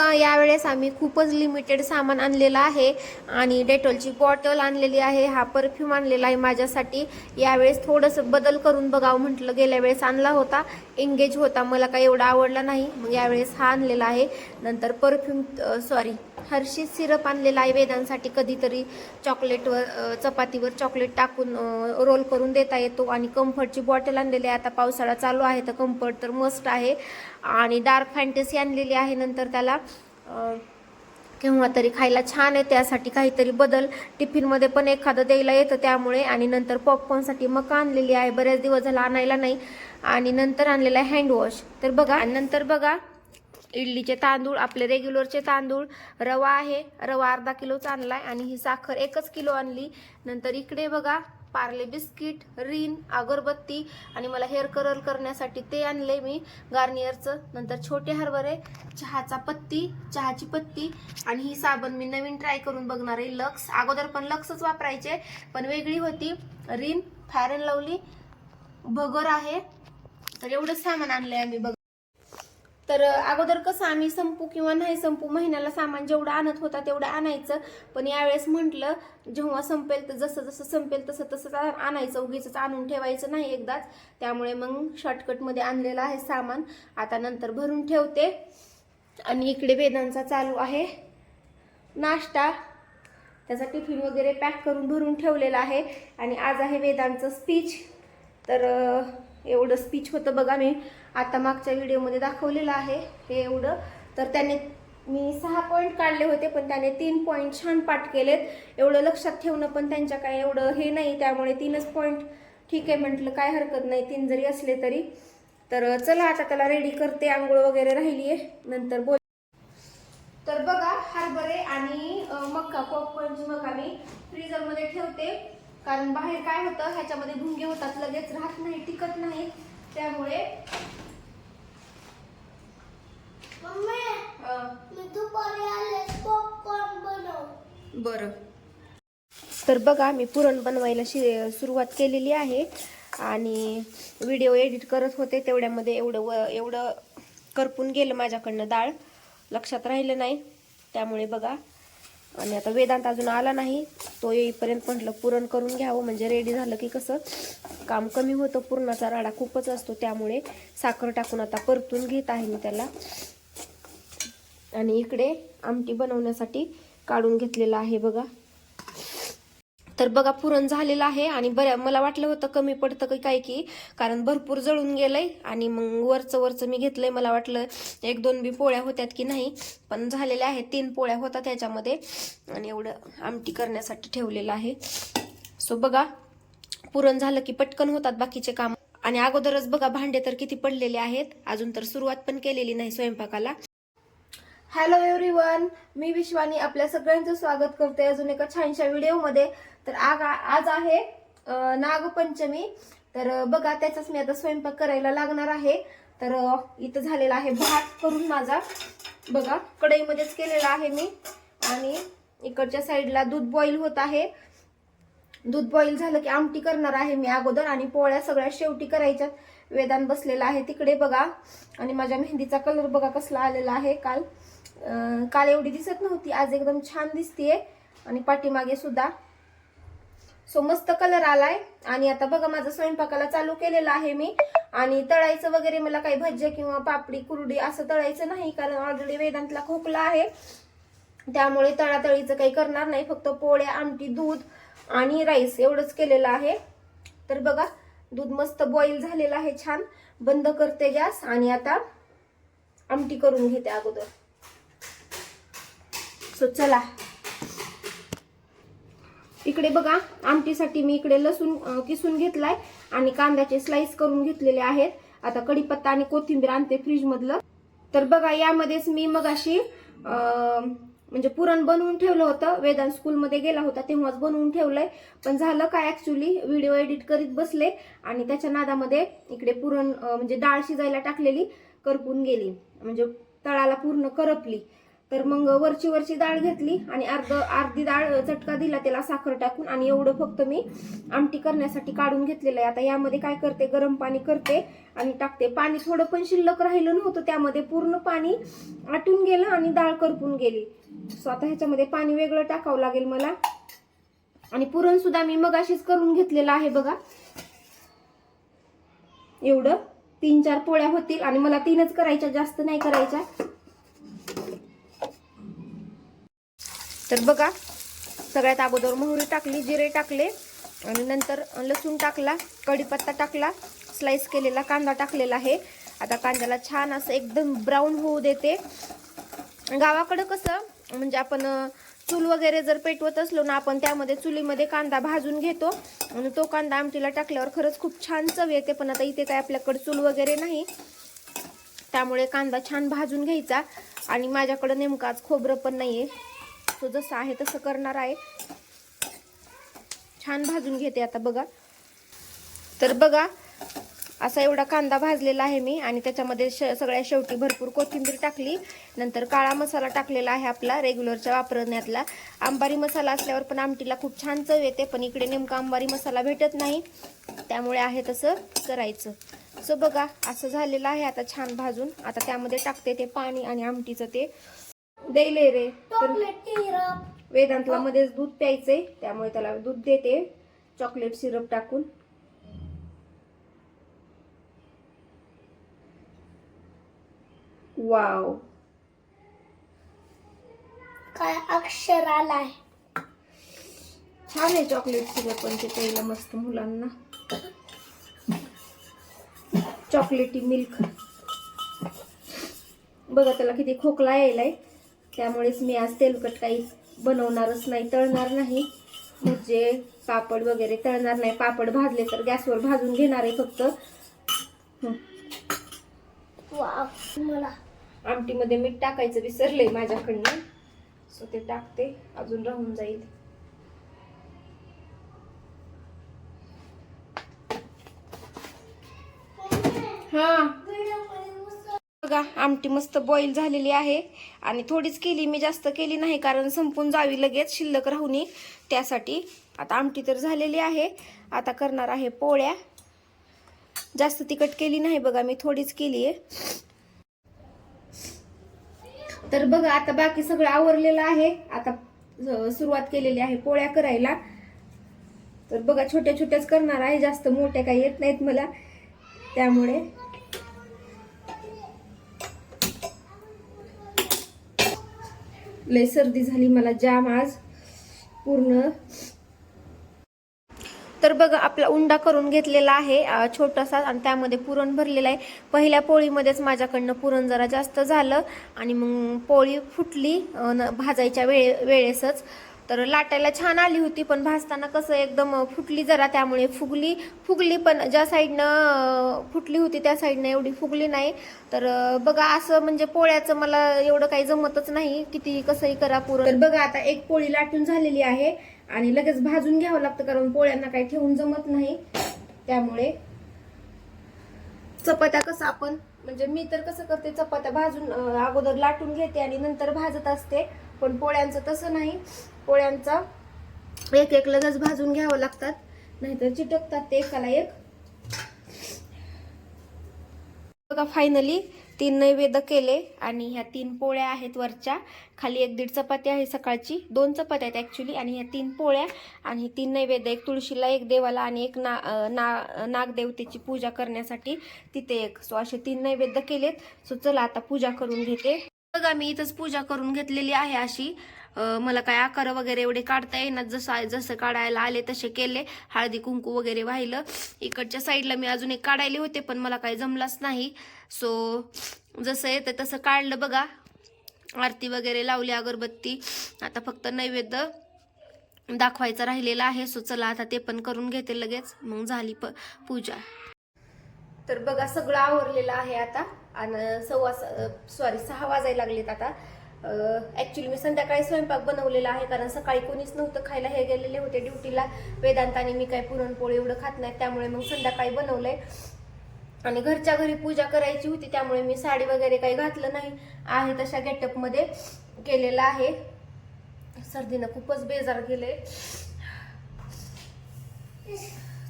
बघा यावेळेस आम्ही खूपच लिमिटेड सामान आणलेलं आहे आणि डेटॉलची बॉटल आणलेली आहे हा परफ्यूम आणलेला आहे माझ्यासाठी. यावेळेस थोडंसं बदल करून बघावं म्हटलं गेल्या वेळेस आणला होता एंगेज होता मला काही एवढा आवडला नाही. मग यावेळेस हा आणलेला आहे. नंतर परफ्यूम सॉरी हर्षी सिरप आणलेला आहे वेदांसाठी. कधीतरी चॉकलेटवर चपातीवर चॉकलेट टाकून रोल करून देता येतो. आणि कम्फर्टची बॉटल आणलेली आहे. आता पावसाळा चालू आहे तर कम्फर्ट तर मस्ट आहे. आणि डार्क फॅन्टसी आणलेली आहे नंतर त्याला केव्हा तरी खायला छान आहे. त्यासाठी काहीतरी बदल टिफिनमध्ये पण एखादं द्यायला येतं त्यामुळे. आणि नंतर पॉपकॉर्नसाठी मका आणलेली आहे. बऱ्याच दिवस झाला आणायला नाही. आणि नंतर आणलेला आहे हँडवॉश तर बघा आणि नंतर बघा इडलीचे तांदूळ आपले रेग्युलरचे तांदूळ. रवा आहे. रवा अर्धा किलोचा आहे आणि ही साखर एकच किलो आणली. नंतर इकडे बघा पार्ले बिस्किट रिन अगरबत्ती. आणि मला हेअर कलर करण्यासाठी ते आणले मी. गार्नियरचं नंतर छोटे हरभरे चहाचा पत्ती चहाची पत्ती. आणि ही साबण मी नवीन ट्राय करून बघणार आहे. लक्स. अगोदर पण लक्सच वापरायचे पण वेगळी होती. Rin Fair and Lovely. बगर आहे. तर एवढंच सामान आणलं आहे आम्ही बघ तर अगोदर कसं आम्ही संपू किंवा नाही संपू महिन्याला सामान जेवढं आणत होता तेवढं आणायचं. पण यावेळेस म्हटलं जेव्हा संपेल तर जसं जसं संपेल तसं तसं आणायचं. उगीच आणून ठेवायचं नाही एकदाच. त्यामुळे मग शॉर्टकटमध्ये आणलेलं आहे सामान. आता नंतर भरून ठेवते. आणि इकडे वेदांचा चालू आहे. नाश्ता. त्याचा टिफिन वगैरे पॅक करून भरून ठेवलेला आहे. आणि आज आहे वेदांचं स्पीच तर एवढं स्पीच होतं बघा मी. आता मागच्या व्हिडिओमध्ये दाखवलेलं आहे हे एवढं. तर त्याने मी सहा पॉईंट काढले होते पण त्याने तीन पॉईंट छान पाठ केलेत. एवढं लक्षात ठेवणं पण त्यांच्या काय एवढं हे नाही त्यामुळे तीनच पॉईंट ठीक आहे म्हटलं काय हरकत नाही तीन जरी असले तरी. तर चला आता त्याला रेडी करते आंघोळ वगैरे राहिली आहे नंतर बोल. तर बघा हरभरे आणि मक्का पॉपकॉर्नची मका मी फ्रीजरमध्ये ठेवते. कारण बाहेर काय होतं ह्याच्यामध्ये भुंगे होतात लगेच राहत नाही टिकत नाही. त्यामुळे बरं. तर बघा मी पुरण बनवायला शि सुरुवात केलेली आहे आणि व्हिडिओ एडिट करत होते तेवढ्यामध्ये एवढं व एवढं करपून गेलं माझ्याकडनं डाळ. लक्षात राहिलं नाही. त्यामुळे बघा आणि आता वेदांत अजून आला नाही तो येईपर्यंत म्हटलं पुरण करून घ्यावं. म्हणजे रेडी झालं की कसं काम कमी होतं पुरणाचा राडा खूपच असतो त्यामुळे साखर टाकून आता परतून घेत आहे मी त्याला. आणि इकडे आमटी बनवण्यासाठी काढून घेतलेलं आहे बघा. तर बघा पुरण झालेलं आहे आणि बऱ्या मला वाटलं होतं कमी पडतं की काय की कारण भरपूर जळून गेलंय आणि मग वरचं वरचं मी घेतलंय. मला वाटलं एक दोन बी पोळ्या होत्यात की नाही पण झालेल्या आहेत. तीन पोळ्या होतात त्याच्यामध्ये आणि एवढं आमटी करण्यासाठी ठेवलेलं आहे. सो बघा पुरण झालं की पटकन होतात बाकीचे काम. आणि अगोदरच बघा भांडे तर किती पडलेले आहेत. अजून तर सुरुवात पण केलेली नाही स्वयंपाकाला. हॅलो एव्हरीवन मी विश्वानी आपल्या सगळ्यांचं स्वागत करते अजून एका छानशा व्हिडिओमध्ये. तर आग आज आहे नागपंचमी. तर बघा त्याचाच मी आता स्वयंपाक करायला लागणार आहे. तर इथं झालेला आहे भात करून माझा. बघा कढईमध्येच केलेला आहे मी. आणि इकडच्या साईडला दूध बॉईल होत आहे. दूध बॉईल झालं की आमटी करणार आहे मी अगोदर आणि पोळ्या सगळ्या शेवटी करायच्या वेदान बसलेला आहे तिकडे बघा. आणि माझ्या मेहंदीचा कलर बघा कसला आलेला आहे काल. काल एवढी दिसत नव्हती आज एकदम छान दिसतीये. आणि पाठीमागे सुद्धा. सो मस्त कलर आलाय. आणि आता बघा माझं स्वयंपाकाला चालू केलेलं आहे मी. आणि तळायचं वगैरे मला काही भज्या किंवा पापडी कुरडी असं तळायचं नाही कारण ऑलरेडी वेदांतला खोकला आहे. त्यामुळे तळातळीचं काही करणार नाही. फक्त पोळ्या आमटी दूध आणि राईस एवढंच केलेलं आहे. तर बघा दूध मस्त बॉईल झालेलं आहे छान. बंद करते गॅस आणि आता आमटी करून घेते अगोदर. सो चला. इकडे बघा आमटीसाठी मी इकडे लसूण किसून घेतलाय आणि कांद्याचे स्लाइस करून घेतलेले आहेत. आता कढीपत्ता आणि कोथिंबीर आणते फ्रीज मधलं. तर बघा यामध्येच मी मग अशी म्हणजे पुरण बनवून ठेवलं होतं. वेदांत स्कूलमध्ये गेला होता तेव्हाच बनवून ठेवलंय. पण झालं काय ऍक्च्युली व्हिडिओ एडिट करीत बसले आणि त्याच्या नादामध्ये इकडे पुरण म्हणजे डाळ शिजायला टाकलेली करपून गेली. म्हणजे तळाला पूर्ण करपली. तर मग वरची वरची डाळ घेतली आणि अर्ध अर्धी डाळ चटका दिला त्याला साखर टाकून आणि एवढं फक्त मी आमटी करण्यासाठी काढून घेतलेलं आहे. आता यामध्ये काय करते गरम पाणी करते आणि टाकते. पाणी थोडं पण शिल्लक राहिलं नव्हतं त्यामध्ये पूर्ण पाणी आटून गेलं आणि डाळ करपून गेली. सो आता ह्याच्यामध्ये पाणी वेगळं टाकावं लागेल मला. आणि पुरण सुद्धा मी मगाशीच करून घेतलेलं आहे बघा. एवढं तीन चार पोळ्या होतील आणि मला तीनच करायच्या जास्त नाही करायच्या. तर बघा सगळ्यात अगोदर मोहरी टाकली जिरे टाकले आणि नंतर लसूण टाकला कढीपत्ता टाकला स्लाइस केलेला कांदा टाकलेला आहे. आता कांद्याला छान असं एकदम ब्राऊन होऊ देते. गावाकडं कसं म्हणजे आपण चूल वगैरे जर पेटवत असलो ना आपण त्यामध्ये चुलीमध्ये कांदा भाजून घेतो. आणि तो कांदा आमटीला टाकल्यावर खरंच खूप छान चव येते पण आता इथे काय आपल्याकडे चूल वगैरे नाही. त्यामुळे कांदा छान भाजून घ्यायचा. आणि माझ्याकडं नेमकं आज खोबरं पण नाही आहे तो जसं आहे तसं करणार आहे. छान भाजून घेते आता बघा. तर बघा असा एवढा कांदा भाजलेला आहे मी आणि त्याच्यामध्ये श सगळ्या शेवटी भरपूर कोथिंबीर टाकली. नंतर काळा मसाला टाकलेला आहे आपला रेग्युलरच्या वापरण्यातला. आंबारी मसाला असल्यावर पण आमटीला खूप छान चव येते पण इकडे नेमका आंबारी मसाला भेटत नाही. त्यामुळे आहे तसं करायचं. सो बघा असं झालेलं आहे आता छान भाजून. आता त्यामध्ये टाकते ते पाणी आणि आमटीचं ते. देले रे. तर वेदांतला मध्येच दूध प्यायचंय त्यामुळे त्याला दूध देते. चॉकलेट सिरप टाकून. वाव. काय अक्षर आलाय. छान आहे चॉकलेट सिरप पण ते प्यायला मस्त मुलांना. चॉकलेटी मिल्क. बघा त्याला किती खोकला यायलाय. त्यामुळेच मी आज तेलकट काही बनवणारच नाही तळणार नाही. म्हणजे पापड वगैरे तळणार नाही. पापड भाजले तर गॅसवर भाजून घेणार आहे फक्त. वाव. मला आमटीमध्ये मीठ टाकायचं विसरलंय माझ्याकडनं. सो ते टाकते. अजून राहून जाईल. हा. बघा आमटी मस्त बॉईल झालेली आहे. आणि थोडीच केली मी जास्त केली नाही कारण संपून जावी लगेच शिल्लक राहुनी त्यासाठी आता आमटी तर झालेली आहे. आता करणार आहे पोळ्या. जास्त तिखट केली नाही बघा मी थोडीच केली आहे. तर बघा आता बाकी सगळं आवरलेलं आहे. आता सुरुवात केलेली आहे पोळ्या करायला. तर बघा छोट्या छोट्याच करणार आहे जास्त मोठ्या काही येत नाहीत मला. त्यामुळे लय सर्दी झाली मला जाम आज पूर्ण. तर बघा आपला उंडा करून घेतलेला आहे छोटासा आणि त्यामध्ये पुरण भरलेलं आहे. पहिल्या पोळीमध्येच माझ्याकडनं पुरण जरा जास्त झालं आणि मग पोळी फुटली भाजायच्या वेळे वेळेसच. तर लाटायला छान आली होती पण भाजताना कसं एकदम फुटली जरा त्यामुळे फुगली फुगली पण ज्या साईडनं फुटली होती त्या साईडनं एवढी फुगली नाही. तर बघा असं म्हणजे पोळ्याचं मला एवढं काही जमतच नाही किती कसंही करा पुरण. तर बघा आता एक पोळी लाटून झालेली आहे आणि लगेच भाजून घ्यावं लागतं कारण पोळ्यांना काही ठेवून जमत नाही. त्यामुळे चपात्या कसं आपण म्हणजे मी तर कसं करते चपात्या भाजून अगोदर लाटून घेते आणि नंतर भाजत असते. पण पोळ्यांचं तसं नाही. पोळ्यांचा एक एक लगेच भाजून घ्यावं लागतात. नाहीतर चिटकतात ते एकाला एक. बघा फायनली तीन नैवेद्य केले आणि ह्या तीन पोळ्या आहेत वरच्या. खाली एक दीड चपाती आहे सकाळची दोन चपात्या आहेत ॲक्च्युली आणि ह्या तीन पोळ्या आणि तीन नैवेद्य एक तुळशीला एक देवाला आणि एक ना ना नागदेवतेची पूजा करण्यासाठी तिथे एक सो असे तीन नैवेद्य केलेत. सो चला आता पूजा करून घेते. बघा मी इथंच पूजा करून घेतलेली आहे अशी. मला काय आकार वगैरे एवढे काढता येईना. जसं जसं काढायला आले तसे केले. हळदी कुंकू वगैरे वाहिलं. इकडच्या साईडला मी अजून एक काढायले होते पण मला काही जमलाच नाही. सो जसं येतं तसं काढलं बघा. आरती वगैरे लावली अगरबत्ती. आता फक्त नैवेद्य दाखवायचं राहिलेला आहे. सो चला आता ते पण करून घेते लगेच. मग झाली प पूजा. तर बघा सगळं आवरलेलं आहे आता. आणि सव्वा सॉरी सहा वाजायला लागलेत आता. ॲक्च्युली मी संध्याकाळी स्वयंपाक बनवलेला आहे कारण सकाळी कोणीच नव्हतं खायला हे गेलेले होते ड्युटीला. वेदांताने मी काय पुरणपोळी एवढं खात नाही त्यामुळे मग संध्याकाळी बनवलंय. आणि घरच्या घरी पूजा करायची होती त्यामुळे मी साडी वगैरे काही घातलं नाही. आहे तशा गेटअपमध्ये केलेलं आहे. सर्दीनं खूपच बेजार गेले.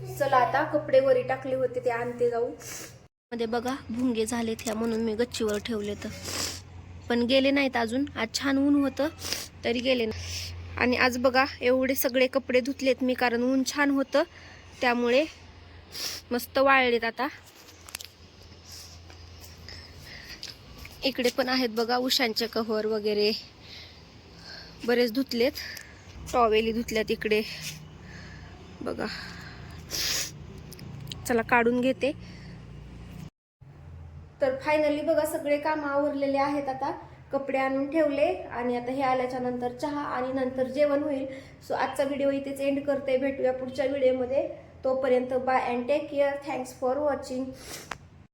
चला आता कपडे वरी टाकले होते ते आणते जाऊ. मध्ये बघा भुंगे झालेत ह्या म्हणून मी गच्चीवर ठेवले तर. पण गेले नाहीत अजून. आज छान ऊन होतं तरी गेले नाही. आणि आज बघा एवढे सगळे कपडे धुतलेत मी कारण ऊन छान होतं. त्यामुळे मस्त वाळलेत आता. इकडे पण आहेत बघा उशांचे कव्हर वगैरे. बरेच धुतलेत. टॉवेली धुतल्यात इकडे. बघा. चला काढून घेते. तर फायनली बघा सगळे काम आवरलेले आहेत आता. कपडे आणून ठेवले आणि आता हे आल्याच्यानंतर चहा आणि नंतर जेवण होईल. सो आजचा व्हिडिओ इथेच एंड करते. भेटूया पुढच्या व्हिडिओमध्ये तोपर्यंत bye and take care thanks for watching